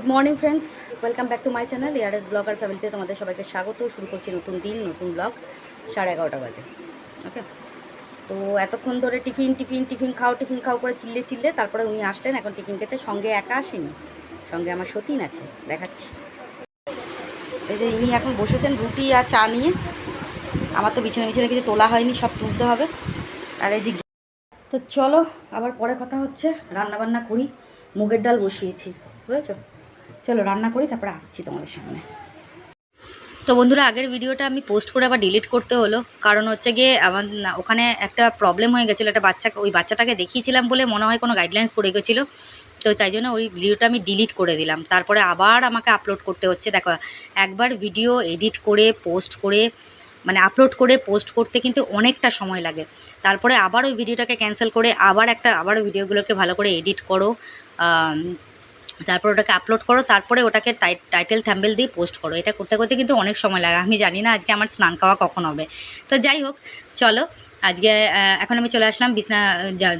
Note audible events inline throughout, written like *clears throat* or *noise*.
Good morning friends welcome back to my channel ইয়ারএস blogger ফ্যামিলিতে তোমাদের সবাইকে স্বাগত। শুরু করছি নতুন দিন, নতুন ব্লগ সাড়ে এগারোটা বাজে। ওকে তো এতক্ষণ ধরে টিফিন টিফিন টিফিন খাও টিফিন খাও করে চিল্লে চিল্লে তারপরে উনি আসলেন। এখন টিফিন খেতে সঙ্গে একা আসেনি, সঙ্গে আমার সতীন আছে, দেখাচ্ছি। এই যে ইনি এখন বসেছেন রুটি আর চা নিয়ে। আমার তো বিছানা বিছানা কিছু তোলা হয়নি, সব তুলতে হবে। আর এই যে তো চলো, আবার পরে কথা হচ্ছে। রান্না বান্না করি, মুগের ডাল বসিয়েছি, বুঝেছ? চলো রান্না করি, তারপরে আসছি তোমাদের সামনে। তো বন্ধুরা, আগের ভিডিওটা আমি পোস্ট করে আবার ডিলিট করতে হলো। কারণ হচ্ছে গিয়ে আমার ওখানে একটা প্রবলেম হয়ে গেছিল, একটা বাচ্চা ওই বাচ্চাটাকে দেখিয়েছিলাম বলে মনে হয় কোনো গাইডলাইন্স পড়ে গেছিল। তো তাই জন্য ওই ভিডিওটা আমি ডিলিট করে দিলাম। তারপরে আবার আমাকে আপলোড করতে হচ্ছে। দেখো, একবার ভিডিও এডিট করে পোস্ট করে মানে আপলোড করে পোস্ট করতে কিন্তু অনেকটা সময় লাগে। তারপরে আবার ওই ভিডিওটাকে ক্যান্সেল করে, আবার একটা, আবার ভিডিওগুলোকে ভালো করে এডিট করো। তারপর ওটাকে আপলোড করো, তারপরে ওটাকে টাইটেল থ্যাম্বেল দিয়ে পোস্ট করো। এটা করতে করতে কিন্তু অনেক সময় লাগে। আমি জানি না আজকে আমার স্নান খাওয়া কখন হবে। তো যাই হোক, চলো, আজকে এখন আমি চলে আসলাম বিছনা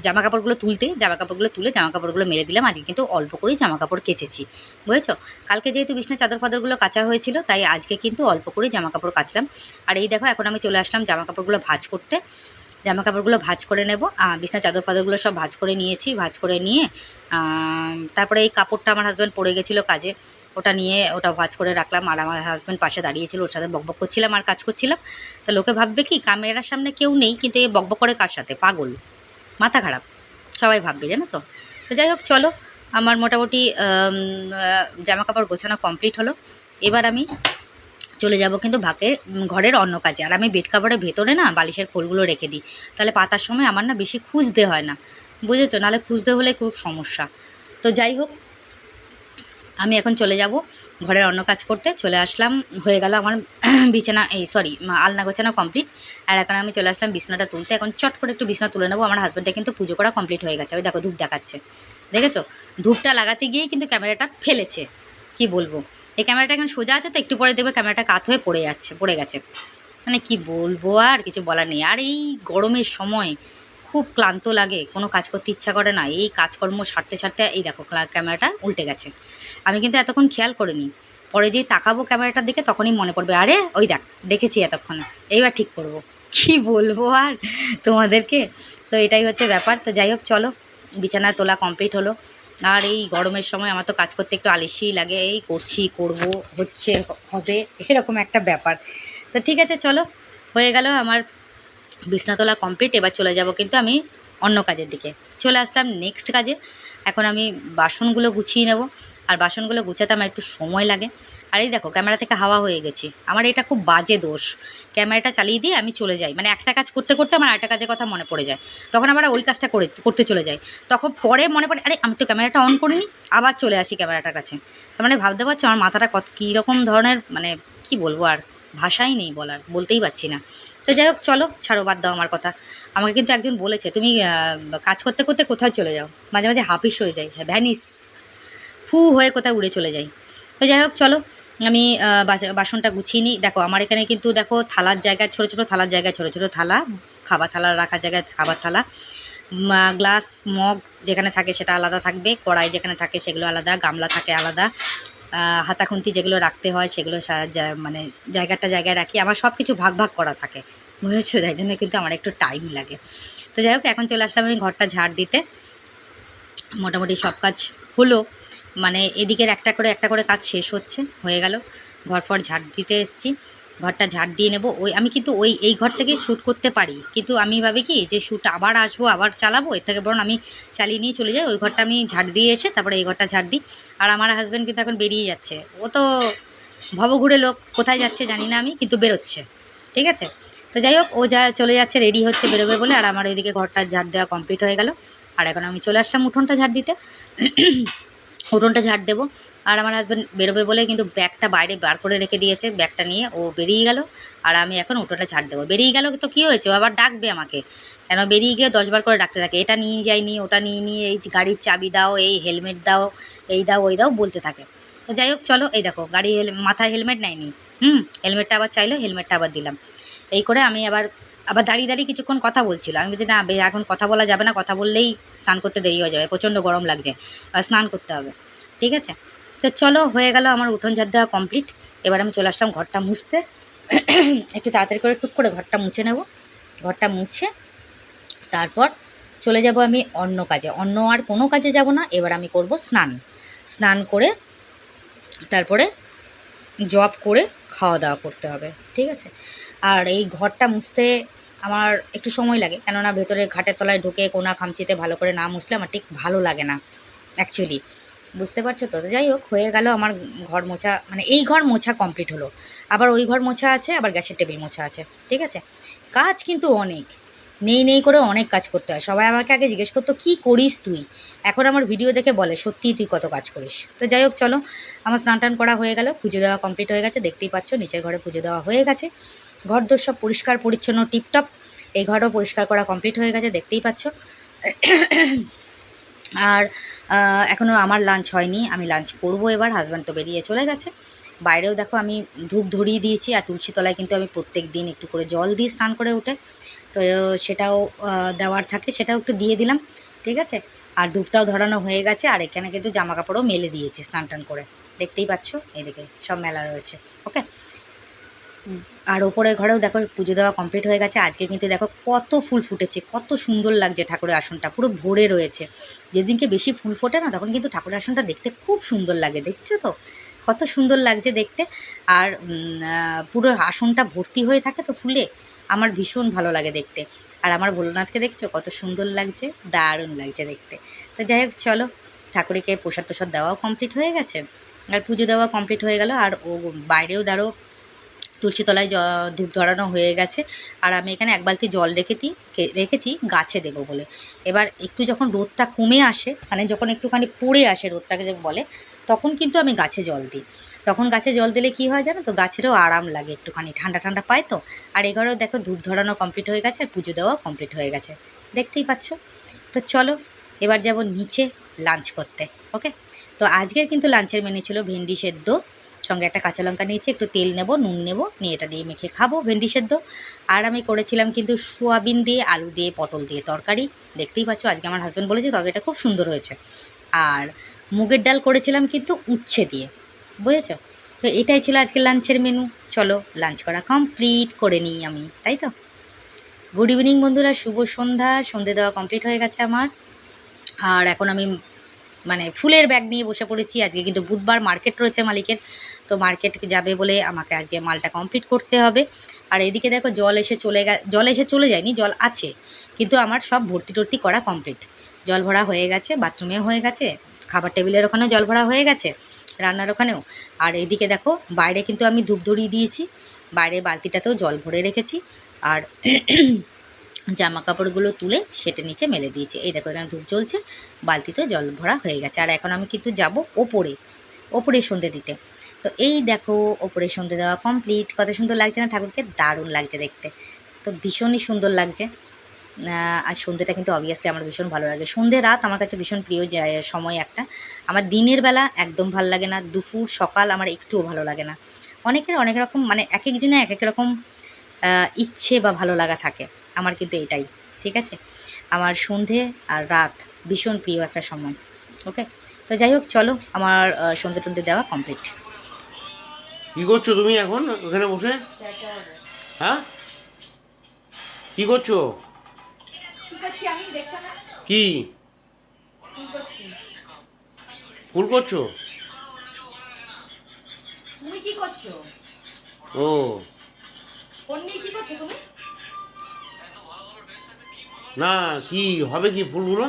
জামা কাপড়গুলো তুলতে। জামা কাপড়গুলো তুলে জামা কাপড়গুলো মেরে দিলাম। আজকে কিন্তু অল্প করেই জামা কাপড় কেচেছি। বুঝেছ? কালকে যেহেতু বিছনা চাদর ফাদরগুলো কাচা হয়েছিল, তাই আজকে কিন্তু অল্প করেই জামা কাপড় কাচলাম। আর এই দেখো, এখন আমি চলে আসলাম জামা কাপড়গুলো ভাজ করতে। জামা কাপড়গুলো ভাঁজ করে নেব। বিছনা চাদর ফাদরগুলো সব ভাঁজ করে নিয়েছি, ভাঁজ করে নিয়ে তারপরে এই কাপড়টা আমার হাজব্যান্ড পড়ে গেছিল কাজে। ওটা নিয়ে ওটা ভাঁজ করে রাখলাম। আর আমার হাজব্যান্ড পাশে দাঁড়িয়েছিল ওর সাথে বকবক করছিলাম আর কাজ করছিলাম। তো লোকে ভাববে কি, ক্যামেরার সামনে কেউ নেই, কিন্তু এই বকবক করে কার সাথে? পাগল। মাথা খারাপ। সবাই ভাববে, জানো তো? তো যাই হোক, চলো। আমার মোটামুটি জামা কাপড় গোছানো কমপ্লিট হলো। এবার আমি চলে যাব কিন্তু ভাকের ঘরের অন্য কাজে। আর আমি বেড কাভারের ভেতরে না বালিশের খোলগুলো রেখে দিই। তাহলে পাতার সময় আমার না বেশি খুঁজতে হয় না। বুঝেছ? নাহলে খুঁজতে হলে খুব সমস্যা। তো যাই হোক, আমি এখন চলে যাব ঘরের অন্য কাজ করতে। চলে আসলাম, হয়ে গেল আমার *clears throat* বিছানা, এই সরি আলনা গোছানো কমপ্লিট আর এখন আমি চলে আসলাম বিছানাটা তুলতে। এখন চট করে একটু বিছানা তুলে নেব। আমার হাজব্যান্ডটা কিন্তু পুজো করা কমপ্লিট হয়ে গেছে। ওই দেখো ধূপ দেখাচ্ছে। দেখেছ? ধূপটা লাগাতে গিয়েই কিন্তু ক্যামেরাটা ফেলেছে। কি বলব? এই ক্যামেরাটা এখন সোজা আছে তো, একটু পরে দেখবে ক্যামেরাটা কাত হয়ে পড়ে যাচ্ছে, পড়ে গেছে। মানে কি বলব আর কিছু বলার নেই। আর এই গরমের সময় খুব ক্লান্ত লাগে, কোনো কাজ করতে ইচ্ছা করে না। এই কাজকর্ম সারতে সারতে এই দেখো ক্যামেরাটা উল্টে গেছে। আমি কিন্তু এতক্ষণ খেয়াল করিনি। পরে যেই তাকাবো ক্যামেরাটার দিকে তখনই মনে পড়বে, আরে ওই দেখ, দেখেছি এতক্ষণে। এইবার ঠিক করব। কি বলব আর তোমাদেরকে? তো এটাই হচ্ছে ব্যাপার। তো যাই হোক, চলো বিছানা তোলা কমপ্লিট হলো। আর এই গরমের সময় আমার তো কাজ করতে একটু আলিসিই লাগে। এই করছি, করব, হচ্ছে, হবে এরকম একটা ব্যাপার। তো ঠিক আছে, চলো, হয়ে গেল আমার বিছনাতলা কমপ্লিট এবার চলে যাব কিন্তু আমি অন্য কাজের দিকে। চলে আসলাম নেক্সট কাজে। এখন আমি বাসনগুলো গুছিয়ে নেব। আর বাসনগুলো গুছাতে আমার একটু সময় লাগে। আর এই দেখো, ক্যামেরা থেকে হাওয়া হয়ে গেছি। আমার এটা খুব বাজে দোষ। ক্যামেরাটা চালিয়ে দিয়ে আমি চলে যাই। মানে একটা কাজ করতে করতে আমার আরেকটা কাজের কথা মনে পড়ে যায়। তখন আবার ওই কাজটা করে, করতে চলে যাই। তখন পরে মনে পড়ে, আরে আমি তো ক্যামেরাটা অন করিনি, আবার চলে আসি ক্যামেরাটার কাছে। তার মানে ভাবতে পারছ আমার মাথাটা কত, কীরকম ধরনের মানে কি বলব আর, ভাষাই নেই বলার, বলতেই পারছি না। তো যাই হোক, চলো, ছাড়ো, বাদ দাও আমার কথা। আমাকে কিন্তু একজন বলেছে, তুমি কাজ করতে করতে কোথায় চলে যাও? মাঝে মাঝে হাফিস হয়ে যাই হ্যাঁ ভ্যানিস। ফু হয়ে কোথায় উড়ে চলে যাই। তো যাই হোক, চলো, আমি বাসনটা গুছিয়ে নিই। দেখো, আমার এখানে কিন্তু দেখো থালার জায়গায়, ছোটো ছোটো থালার জায়গায়, ছোটো ছোটো থালা, খাবার থালা, রাখার জায়গায় খাবার থালা গ্লাস, মগ যেখানে থাকে সেটা আলাদা থাকবে, কড়াই যেখানে থাকে সেগুলো আলাদা, গামলা থাকে আলাদা হাতাখুন্তি যেগুলো রাখতে হয় সেগুলো মানে জায়গাটা জায়গায় রাখি। আমার সব কিছু ভাগ ভাগ করা থাকে, বুঝেছ? তাই জন্য কিন্তু আমার একটু টাইম লাগে। তো যাই হোক, এখন চলে আসলাম আমি ঘরটা ঝাড় দিতে। মোটামুটি সব কাজ হলো। মানে এদিকের একটা করে একটা করে কাজ শেষ হচ্ছে, হয়ে গেল। ঘর ফর ঝাড় দিতে এসেছি। ঘরটা ঝাড় দিয়ে নেব। ওই, আমি কিন্তু ওই, এই ঘর থেকে শ্যুট করতে পারি। কিন্তু আমি ভাবি কি, যে শ্যুট আবার আসব, আবার চালাবো, এর থেকে বরং আমি চালিয়ে নিয়ে চলে যাই। ওই ঘরটা আমি ঝাড় দিয়ে এসে তারপরে এই ঘরটা ঝাড় দিই। আর আমার হাজব্যান্ড কিন্তু এখন বেরিয়ে যাচ্ছে। ও তো ভবঘুরে লোক, কোথায় যাচ্ছে জানি না আমি, কিন্তু বেরোচ্ছে। ঠিক আছে? তো যাই হোক, ও যা চলে যাচ্ছে রেডি হচ্ছে বেরোবে বলে। আর আমার এদিকে ঘরটা ঝাড় দেওয়া কমপ্লিট হয়ে গেল। আর এখন আমি চলে আসলাম উঠোনটা ঝাড় দিতে। উঠোনটা ঝাড় দেবো। আর আমার হাজব্যান্ড বেরোবে বলে কিন্তু ব্যাগটা বাইরে বার করে রেখে দিয়েছে, ব্যাগটা নিয়ে। ও বেরিয়ে গেল, আর আমি এখন উঠোনটা ঝাড় দেবো। বেরিয়ে গেল তো কী হয়েছে? ও আবার ডাকবে আমাকে। কেন? বেরিয়ে গিয়ে দশবার করে ডাকতে থাকে। এটা নিয়ে যাইনি ওটা নিয়ে নিয়ে এই গাড়ির চাবি দাও, এই হেলমেট দাও, এই দাও, ওই দাও বলতে থাকে। তো যাই হোক, চলো, এই দেখো, গাড়ি মাথায় হেলমেট নেয়নি। হুম হেলমেটটা আবার চাইলো হেলমেটটা আবার দিলাম। এই করে আমি আবার আবার দাঁড়িয়ে দাঁড়িয়ে কিছুক্ষণ কথা বলছিল। আমি বলছি, না এখন কথা বলা যাবে না, কথা বললেই স্নান করতে দেরি হয়ে যাবে, প্রচণ্ড গরম লাগছে স্নান করতে হবে। ঠিক আছে? তো চলো, হয়ে গেল আমার উঠোন ঝাড় দেওয়া কমপ্লিট এবার আমি চলে আসলাম ঘরটা মুছতে। একটু তাড়াতাড়ি করে টুক করে ঘরটা মুছে নেব। ঘরটা মুছে, তারপর চলে যাব আমি অন্য কাজে। অন্য আর কোনো কাজে যাব না, এবার আমি করব স্নান। স্নান করে, তারপরে জব করে খাওয়া দাওয়া করতে হবে, ঠিক আছে? আর এই ঘরটা মুছতে আমার একটু সময় লাগে। কেননা ভেতরে ঘাটের তলায় ঢুকে কোনা খামচিতে ভালো করে না মুছলে আমার ঠিক ভালো লাগে না অ্যাকচুয়ালি বুঝতে পারছ তো? যাই হোক, হয়ে গেল আমার ঘর মোছা মানে এই ঘর মোছা কমপ্লিট হলো। আবার ওই ঘর মোছা আছে, আবার গ্যাসের টেবিল মোছা আছে, ঠিক আছে? কাজ কিন্তু অনেক। নেই নেই করে অনেক কাজ করতে হয়। সবাই আমাকে আগে জিজ্ঞেস করতো, কী করিস তুই? এখন আমার ভিডিও দেখে বলে সত্যিই তুই কত কাজ করিস? তো যাই হোক, চলো। আমার স্নান টান করা হয়ে গেল, পুজো দেওয়া কমপ্লিট হয়ে গেছে। দেখতেই পাচ্ছ, নিচের ঘরে পুজো দেওয়া হয়ে গেছে। ঘর দোর সব পরিষ্কার, পরিচ্ছন্ন, টিপটপ। এই ঘরও পরিষ্কার করা কমপ্লিট হয়ে গেছে, দেখতেই পাচ্ছ। আর এখনও আমার লাঞ্চ হয়নি, আমি লাঞ্চ করব এবার হাজব্যান্ড তো বেরিয়ে চলে গেছে। বাইরেও দেখো আমি ধূপ ধরিয়ে দিয়েছি, আর তুলসী তলায় কিন্তু আমি প্রত্যেক দিন একটু করে জল দিয়ে স্নান করে উঠে। তো, সেটাও দেওয়ার থাকে, সেটাও একটু দিয়ে দিলাম, ঠিক আছে? আর ধূপটাও ধরানো হয়ে গেছে, আর এখানে কিন্তু জামা কাপড়ও মেলে দিয়েছি স্নান টান করে। দেখতেই পাচ্ছ, এদিকে সব মেলা রয়েছে ওকে আর ওপরের ঘরেও দেখো পুজো দেওয়া কমপ্লিট হয়ে গেছে। আজকে কিন্তু দেখো কত ফুল ফুটেছে, কত সুন্দর লাগছে ঠাকুরের আসনটা, পুরো ভরে রয়েছে। যেদিনকে বেশি ফুল ফোটে না, তখন কিন্তু ঠাকুরের আসনটা দেখতে খুব সুন্দর লাগে, দেখছ তো? কত সুন্দর লাগছে দেখতে। আর পুরো আসনটা ভর্তি হয়ে থাকে তো ফুলে, আমার ভীষণ ভালো লাগে দেখতে। আর আমার ভোলনাথকে দেখছ? কত সুন্দর লাগছে, দারুণ লাগছে দেখতে। তো যাই হোক, চলো, ঠাকুরকে প্রসাদ প্রসাদ দেওয়াও কমপ্লিট হয়ে গেছে। আর পুজো দেওয়া কমপ্লিট হয়ে গেল, আর ও বাইরেও দাঁড়ো তুলসী তলায় জ, ধূপ ধরানো হয়ে গেছে। আর আমি এখানে এক বালতি জল রেখে রেখেছি রেখেছি, গাছে দেবো বলে। এবার একটু যখন রোদটা কমে আসে মানে যখন একটুখানি পড়ে আসে রোদটাকে যে বলে, তখন কিন্তু আমি গাছে জল দিই। তখন গাছে জল দিলে কি হয় জানো তো, গাছেরও আরাম লাগে একটুখানি। ঠান্ডা ঠান্ডা পায় তো? আর এ ঘরেও দেখো ধূপ ধরানো কমপ্লিট হয়ে গেছে, আর পুজো দেওয়াও কমপ্লিট হয়ে গেছে। দেখতেই পাচ্ছ? তো চলো, এবার যাব নিচে লাঞ্চ করতে ওকে তো আজকের কিন্তু লাঞ্চের মেনু ছিল ভেন্ডি সেদ্ধ। সঙ্গে একটা কাঁচা লঙ্কা নিয়েছি, একটু তেল নেব, নুন নেব, নিয়ে এটা দিয়ে মেখে খাব, ভেন্ডি সেদ্ধ। আর আমি করেছিলাম কিন্তু সোয়াবিন দিয়ে, আলু দিয়ে, পটল দিয়ে তরকারি। দেখতেই পাচ্ছ, আজকে আমার হাজব্যান্ড বলেছে, তরকারিটা খুব সুন্দর হয়েছে। আর মুগের ডাল করেছিলাম কিন্তু উচ্ছে দিয়ে, বুঝেছ? তো এটাই ছিল আজকে লাঞ্চের মেনু চলো, লাঞ্চ করা কমপ্লিট করে নিই আমি, তাই তো? গুড ইভিনিং বন্ধুরা, শুভ সন্ধ্যা, সন্ধে দেওয়া কমপ্লিট হয়ে গেছে আমার। আর এখন আমি মানে ফুলের ব্যাগ নিয়ে বসে পড়েছি। আজকে কিন্তু বুধবার মার্কেট রয়েছে মালিকের। তো মার্কেট যাবে বলে আমাকে আজকে মালটা কমপ্লিট করতে হবে। আর এদিকে দেখো জল এসে চলে গে জল এসে চলে যায়নি, জল আছে। কিন্তু আমার সব ভর্তি টর্তি করা কমপ্লিট জল ভরা হয়ে গেছে বাথরুমে হয়ে গেছে, খাবার টেবিলের ওখানেও জল ভরা হয়ে গেছে, রান্নার ওখানেও। আর এদিকে দেখো বাইরে কিন্তু আমি ধূপ ধরিয়ে দিয়েছি। বাইরে বালতিটাতেও জল ভরে রেখেছি। আর জামা কাপড়গুলো তুলে সেটা নিচে মেলে দিয়েছে। এই দেখো এখানে ধূপ জ্বলছে, বালতিতে জল ভরা হয়ে গেছে। আর এখন আমি কিন্তু যাব ওপরে ওপরে সন্ধে দিতে। তো এই দেখো ওপরে সন্ধে দেওয়া কমপ্লিট কত সুন্দর লাগছে না ঠাকুরকে? দারুণ লাগছে দেখতে। তো ভীষণই সুন্দর লাগছে। আর সন্ধ্যেটা কিন্তু অবভিয়াসলি আমার ভীষণ ভালো লাগে। সন্ধে রাত আমার কাছে ভীষণ প্রিয় যায় সময় একটা। আমার দিনের বেলা একদম ভালো লাগে না। দুপুর, সকাল আমার একটুও ভালো লাগে না। অনেকের অনেক রকম মানে এক একজনে এক এক রকম ইচ্ছে বা ভালো লাগা থাকে। আমার কিন্তু এটাই ঠিক আছে? আমার সন্ধে আর রাত ভীষণ প্রিয় একটা সময় ওকে তো যাই হোক চলো আমার সন্ধে টন্ধে দেওয়া কমপ্লিট কি করছ তুমি এখন ওখানে বসে? হ্যাঁ? কি করছ? কি ফুল করছ। তুমি কি করছ? ও। কি করছ তুমি? না কি হবে কি ফুলগুলো?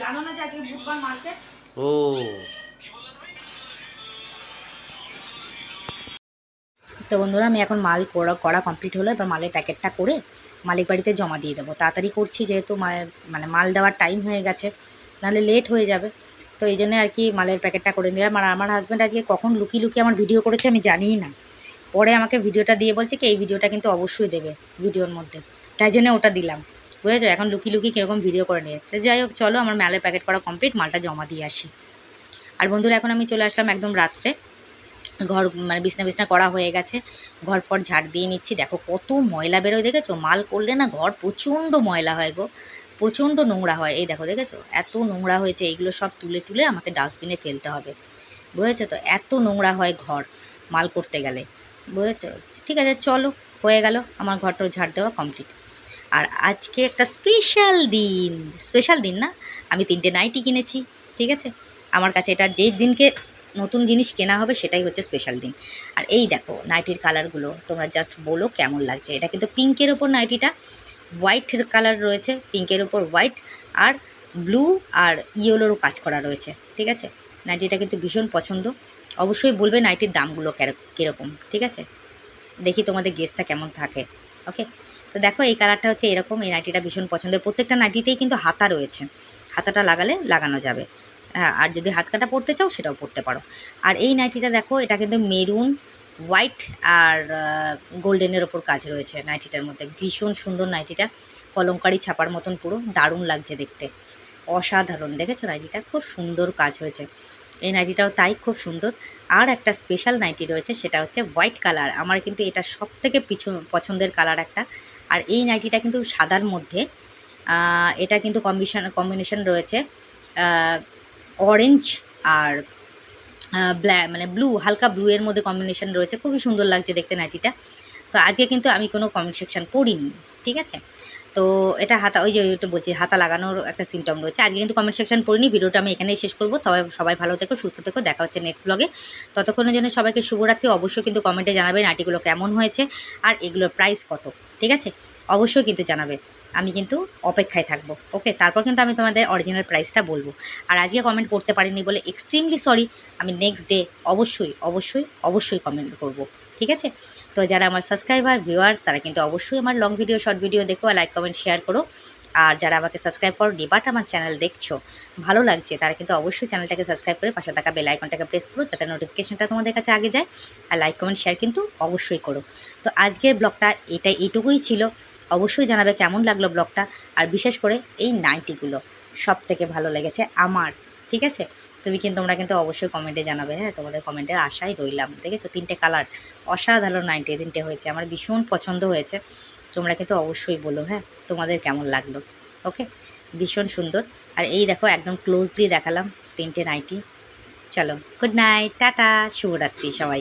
জানো না যে আজকে বুধবার মার্কেট ও। তো বন্ধুরা আমি এখন মাল করা করা কমপ্লিট হলো এবার মালের প্যাকেটটা করে মালিক বাড়িতে জমা দিয়ে দেবো। তাড়াতাড়ি করছি যেহেতু মানে মাল দেওয়ার টাইম হয়ে গেছে নাহলে লেট হয়ে যাবে। তো এই জন্য আর কি মালের প্যাকেটটা করে নিলাম। আর আমার হাজব্যান্ড আজকে কখন লুকিয়ে লুকিয়ে আমার ভিডিও করেছে আমি জানিই না। পরে আমাকে ভিডিওটা দিয়ে বলছে কি এই ভিডিওটা কিন্তু অবশ্যই দেবে ভিডিওর মধ্যে। তাই জন্য ওটা দিলাম। বুঝেছ? এখন লুকি লুকি কীরকম ভিডিও করে নিয়ে। তো যাই হোক, চলো আমার মালের প্যাকেট করা কমপ্লিট মালটা জমা দিয়ে আসি। আর বন্ধুরা, এখন আমি চলে আসলাম একদম রাত্রে। ঘর মানে বিছনা বিছনা করা হয়ে গেছে। ঘর ফর ঝাড় দিয়ে নিচ্ছি। দেখো কত ময়লা বেরোয়, দেখেছ? মাল করলে না ঘর প্রচণ্ড ময়লা হয় গো। প্রচণ্ড নোংরা হয়। এই দেখো, দেখেছ? এত নোংরা হয়েছে, এইগুলো সব তুলে তুলে আমাকে ডাস্টবিনে ফেলতে হবে। বুঝেছ তো? এত নোংরা হয় ঘর মাল করতে গেলে। বুঝেছ? ঠিক আছে, চলো, হয়ে গেল। আমার ঘরটা ঝাড় দেওয়া কমপ্লিট আর আজকে একটা স্পেশাল দিন। স্পেশাল দিন না, আমি তিনটে নাইটি কিনেছি, ঠিক আছে? আমার কাছে এটা যে দিনকে নতুন জিনিস কেনা হবে সেটাই হচ্ছে স্পেশাল দিন। আর এই দেখো নাইটির কালারগুলো তোমরা জাস্ট বলো কেমন লাগছে। এটা কিন্তু পিঙ্কের ওপর নাইটিটা হোয়াইট কালার রয়েছে পিঙ্কের ওপর হোয়াইট আর ব্লু আর ইয়েলোরও কাজ করা রয়েছে, ঠিক আছে? নাইটিটা কিন্তু ভীষণ পছন্দ। অবশ্যই বলবে নাইটির দামগুলো কেরক- কীরকম, ঠিক আছে? দেখি তোমাদের গেসটা কেমন থাকে ওকে তো দেখো, এই কালারটা হচ্ছে এরকম। এই নাইটিটা ভীষণ পছন্দের। প্রত্যেকটা নাইটিতেই কিন্তু হাতা রয়েছে। হাতাটা লাগালে লাগানো যাবে। হ্যাঁ আর যদি হাত কাটা পরতে চাও, সেটাও পরতে পারো। আর এই নাইটিটা দেখো, এটা কিন্তু মেরুন, হোয়াইট আর গোল্ডেনের ওপর কাজ রয়েছে নাইটিটার মধ্যে। ভীষণ সুন্দর নাইটিটা। কলঙ্কারি ছাপার মতন পুরো। দারুণ লাগছে দেখতে। অসাধারণ। দেখেছ নাইটিটা? খুব সুন্দর কাজ হয়েছে। এই নাইটিটাও তাই খুব সুন্দর। আর একটা স্পেশাল নাইটি রয়েছে, সেটা হচ্ছে হোয়াইট কালার আমার কিন্তু এটা সব থেকে পিছু পছন্দের কালার একটা। আর এই নাইটিটা কিন্তু সাদার মধ্যে এটা কিন্তু কম্বিশন, কম্বিনেশন রয়েছে অরেঞ্জ আর ব্ল্যাক মানে ব্লু হালকা ব্লু এর মধ্যে কম্বিনেশন রয়েছে, খুবই সুন্দর লাগছে দেখতে নাইটিটা। তো আজকে কিন্তু আমি কোনো কমেন্ট সেকশান পড়িনি ঠিক আছে? তো এটা হাতা, ওই যে ওইটা বলছি, হাতা লাগানোর একটা সিমটম রয়েছে। আজকে কিন্তু কমেন্ট সেকশন পড়িনি, ভিডিওটা আমি এখানেই শেষ করব। তবে সবাই ভালো থেকো, সুস্থ থেকো, দেখা হচ্ছে নেক্সট ব্লগে ততক্ষণের জন্য সবাইকে শুভরাত্রি। অবশ্যই কিন্তু কমেন্টে জানাবে নাটিগুলো কেমন হয়েছে আর এগুলোর প্রাইস কত, ঠিক আছে? অবশ্যই কিন্তু জানাবে। আমি কিন্তু অপেক্ষায় থাকব ওকে তারপর কিন্তু আমি তোমাদের অরিজিনাল প্রাইসটা বলব। আর আজকে কমেন্ট করতে পারিনি বলে এক্সট্রিমলি সরি আমি নেক্সট ডে অবশ্যই অবশ্যই অবশ্যই কমেন্ট করব। ঠিক আছে? তো যারা আমার সাবস্ক্রাইবার ভিউয়ার্স তারা কিন্তু অবশ্যই আমার লং ভিডিও শর্ট ভিডিও দেখো আর লাইক কমেন্ট শেয়ার করো। আর যারা আমাকে সাবস্ক্রাইব করো বাট আমার চ্যানেল দেখছ, ভালো লাগছে, তারা কিন্তু অবশ্যই চ্যানেলটাকে সাবস্ক্রাইব করে পাশে থাকা বেল আইকনটাকে প্রেস করো যাতে নোটিফিকেশনটা তোমাদের কাছে আগে যায়। আর লাইক কমেন্ট শেয়ার কিন্তু অবশ্যই করো। তো আজকের ব্লগটা এটা এইটুকুই ছিল। অবশ্যই জানাবে কেমন লাগল ব্লগটা। আর বিশেষ করে এই নাইটিগুলো সব থেকে ভালো লেগেছে আমার। ঠিক আছে? তুমি কিন্তু, তোমরা কিন্তু অবশ্যই কমেন্টে জানাবে হ্যাঁ? তোমাদের কমেন্টের আশায় রইলাম দেখেছ তিনটে কালার অসাধারণ নাইনটি তিনটে হয়েছে, আমার ভীষণ পছন্দ হয়েছে। তোমরা কিন্তু অবশ্যই বলো হ্যাঁ? তোমাদের কেমন লাগল ওকে ভীষণ সুন্দর। আর এই দেখো, একদম ক্লোজলি দেখালাম তিনটে নাইটি চলো গুড নাইট টাটা, শুভরাত্রি সবাই